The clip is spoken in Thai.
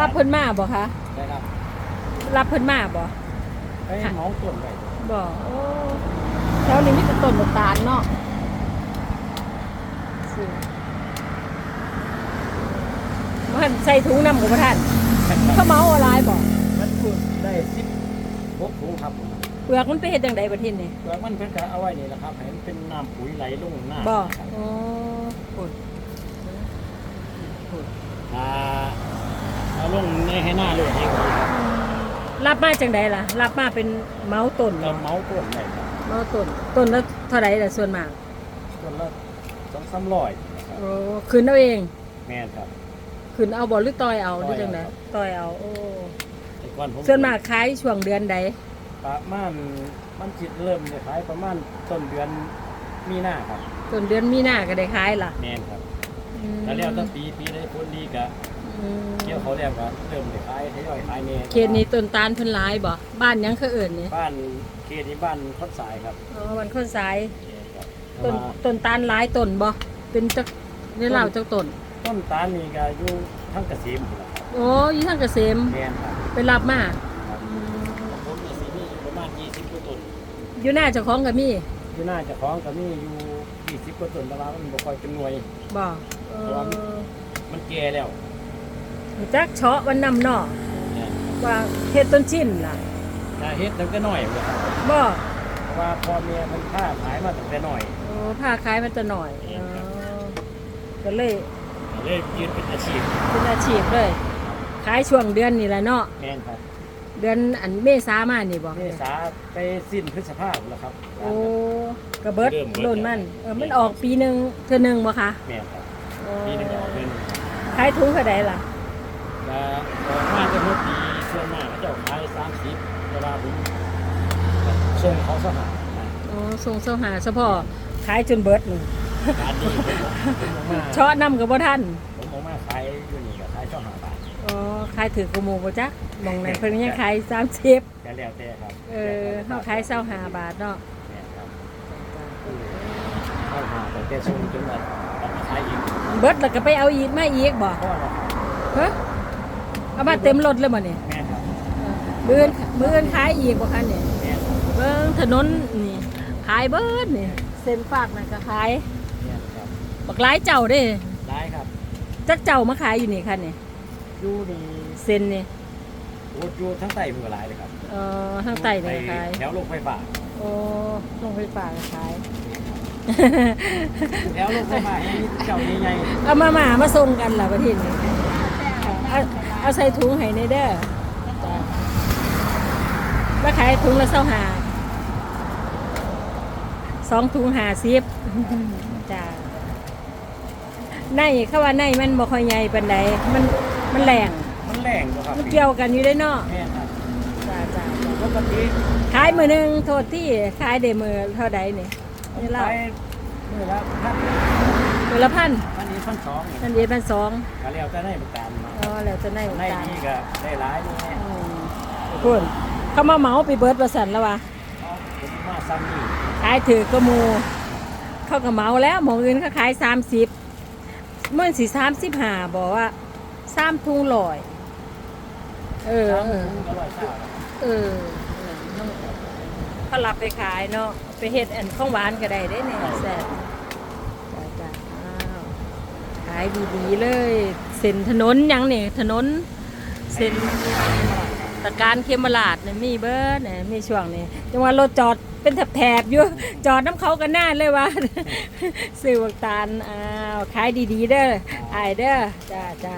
รับเพิ่นมาบ่คะได้รับรับเพิ่นมาบ่ไปเหมาต้นไว้บ่โอ้แถวนี้มีแต่ต้นมะตาลเนาะสิมันใส่ถุงนำกับบ่ท่านเขาเมาเอะไรบ่มันพูดได้สิบหกถุงครับเปลือกมันไปเฮ็ดจังไดบัดทีนี้เปลือกมันเพิ่นก็เอาไว้นี่แหละครับให้มันเป็นน้ำปุ๋ยไหลลงหน้าบ่ครับโอ้พูดพูด อ่าเอาล งในให้หน้าเลยเองครับรับมาจังไดล่ะ รับมาเป็นเมาต้นเราบ่เหมาต้นได้ครับเมาต้นต้นละเท่าไหร่ล่ะส่วนมากต้นละสองสามร้อยนะครับโอ้คืนเอาเองแม่นครับ คืนเอาบ่หรือต่อยเอาหรือจังไดต่อยเอาต่อยเอาโอ้แต่ก่อนผมส่วนมากขายช่วงเดือนใดประมาณมันจิตเริ่มจะขายประมาณต้นเดือนมีนาครับต้นเดือนมีนาก็ได้ขายล่ะ แม่นครับอืม แล้วแล้วตั้งปีปีได้ผลดีก็อืมเกี่ยวเขาแล้วก็เริ่มได้ขายทยอยขายแน่เขตนี้ต้นตาลเพิ่นหลายบ่บ้านหยังคือเอิ้นนี่บ้านเขตนี้บ้านคดสายครับอ๋อวันคนสายครับต้นมาต้นตาลหลายต้นบ่เป็นจักในลาวจักต้นต้นตาลนี่ก็อยู่ทั้งเกษมพุ่นล่ะครับโอ้อยู่ทางเกษมแม่นครับไปรับมาครับผมนี่สิมีอยู่ประมาณ20กว่าต้นอยู่หน้าเจ้าของก็มีอยู่หน้าเจ้าของก็มีอยู่ 20กว่าต้นแต่ว่ามันบ่ค่อยเป็นหน่วย บ่เออมันแก่แล้วรู้จักเฉาะวันนำเนาะแม่นว่าเฮ็ดต้นชิ้นล่ะถ้าเฮ็ดตั้งแต่น้อยพุ่นล่ะครับบ่เพราะว่าพ่อแม่มันค้าขายมาตั้งแต่น้อย โอ้ผ้าขายมันจะหน่อยเองครับอ๋อก็เลยเลยยืนเป็นอาชีพเป็นอาชีพเลยขายช่วงเดือนนี่แหละเนาะ แม่นครับ เดือนอันเมษามานี่บ่เมษาไปสิ้นพฤษภาคมแล้วครับ โอ้กระเบิดเริ่มเบิด โดนมันเออมันออกปีหนึ่งเทื่อหนึ่งบ่คะแม่นครับโอ้ปีหนึงก็ออกเป็นขายถุงเท่าใดล่ะแล้วออกมาจะหมดปีส่วนมากเขาเจ้าขายสามสิบเวลาผมส่งเขาสหาอ๋อส่งเสาหาเฉพาะขายจนเบิดนี่ร้านนี้ผมผมออกมาเชาะนำกับบ่ทันผมออกมาขาย อยู่นี่ก็ขายช่องหาบาทอ๋อขายถือกระมูบ่จักมองนั้นเพิ่นยังขาย30แต่แล้วแต่ครับเออเฮาขาย25บาทเนาะแม่นครับเข้าหาแต่แต่ส่งจนว่าต้องมาขายอีกเบิดแล้วก็ไปเอาอีกมาอีกบ่เพราะว่าฮะเอามาเต็มรถเลยบ่นี่แม่นครับเออมื้ออื่นมื้ออื่นขายอีกบ่คะนี่แม่นครับเบิ่งถนนนี่ขายเบิดนี่เส้นฝากนั่นก็ขายแม่นครับบักหลายเจ้าเด้ร้ายครับ จักเจ้ามาขายอยู่นี่ค่ะนี่อยู่นี่เส้นนี่โอ้อยู่ทั้งใต้มันก็หลายเลยครับเอ่อทางใต้นี่ก็ขายแถวลงไฟฟ้าโอ้ลงไฟฟ้าก็ขาย แถวลงไฟฟ้าให้เจ้าใหญ่เอามาหมามาส่งกันล่ะประเทศนี้เอาเอาใส่ถุงให้ในเด้อจ้ะแล้วขายถุงละเท่าหาสองถุงหาสิบจ้า ในเขาว่าในมันบ่ค่อยใหญ่ปานใดมันมันแรงๆมันแรงบ่ครับมันเกี่ยวกันอยู่ได้เนาะแม่นครับจ้าจ้าปกติขายมือหนึงโทษที่ขายได้มือเท่าใดนี่ผมนี่เราขายมื้อละพันมือละพันพันนี้พันสองนี่นั่นเดีพันสองก็แล้วจะได้ประกันมาอ๋อแล้วจะได้ในตามนี้ก็ได้หลายนี่แน่อืมคุณเขามาเหมาไปเบิร์ดประสันแล้ววะเอาผมมาซ้ำนี่ขายถือกระมูเขาก็เหมาแล้วหมองอื่นเขาขายสามสิบ เมื่อสี่สามสิบห้าบอกว่าสามทุงลอย เออสามเออถุงก็ร้อยเก้าเออเขารับไปขายเนาะไปเฮ็ดอันข้องหวานก็ได้ได้เนี่ยแซ่บจ้าจ้าอ้าวขายดีๆเลย เส้นถนนหยังเนี่ยถนน เส้นตะการเคมราดเนี่ยมีเบิร์ดเนี่ยมีช่วงนี้จังหวะรถจอด เป็นแถบๆอยู่จอดน้ำเขากันหน้าเลยว่าซื้อวักตาลอ้าวขายดีๆเด้ออายเด้อจ้าจ้า